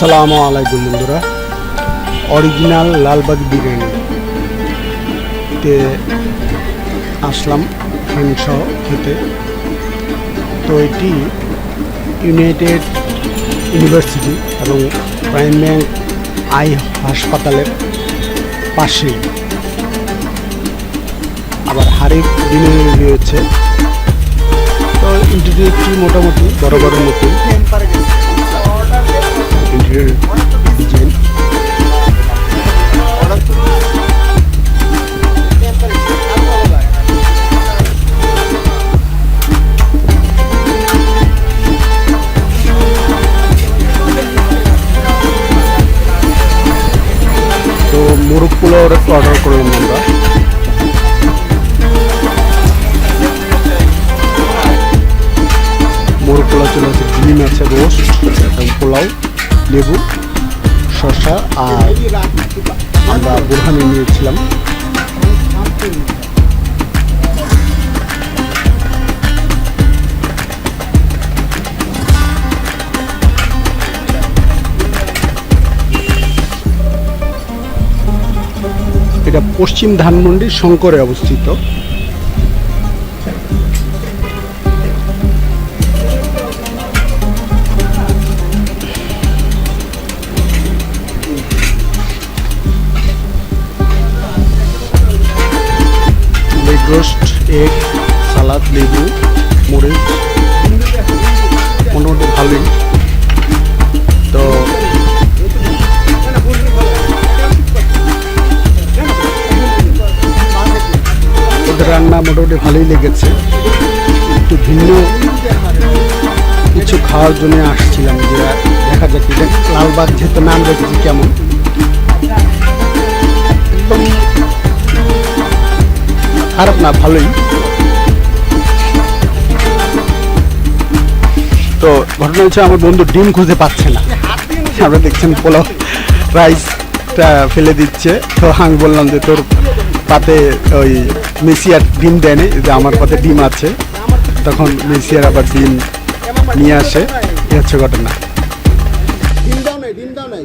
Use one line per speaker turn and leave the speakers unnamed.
আসসালামু আলাইকুম বন্ধুরা। অরিজিনাল লালবাগ বিরিয়ানি তে আসলাম ফ্রেন্ড সহ খেতে। তো এটি ইউনাইটেড ইউনিভার্সিটি এবং প্রাইম ব্যাংক আই হাসপাতালের পাশে। আবার হারেক দিনে রয়েছে। তো ইন্টিরিয়রটি মোটামুটি বড় বড় মতো ইন্টিরিয়র ডিজাইন তো মোরগ পোলাও অর্ডার করলাম আমরা মোরগ পোলাও আছে ডিম আছে পোলাও লেবু শসা আর আমরা বুরহানি নিয়েছিলাম। এটা পশ্চিম ধানমন্ডি শঙ্করে অবস্থিত। রোস্ট এগ সালাদ, লেবু, মরিচ, মোটামুটি ভালোই। তো ওদের রান্না মোটামুটি ভালোই লেগেছে। একটু ভিন্ন কিছু খাওয়ার জন্য আসছিলাম যে দেখা যাক লালবাগ যেহেতু নাম রেখেছি কেমন। খারাপ না, ভালোই। তো ঘটনা হচ্ছে আমার বন্ধু ডিম খুঁজে পাচ্ছে না। আমরা দেখছেন পোলাও রাইসটা ফেলে দিচ্ছে। তো আমি বললাম যে তোর পাতে ওই মেসিয়ার ডিম দেয়নি যে আমার পাতে ডিম আছে। তখন মেসিয়ার আবার ডিম নিয়ে আসে। এই হচ্ছে ঘটনা।
ডিম দাও নাই, ডিম দাও নাই।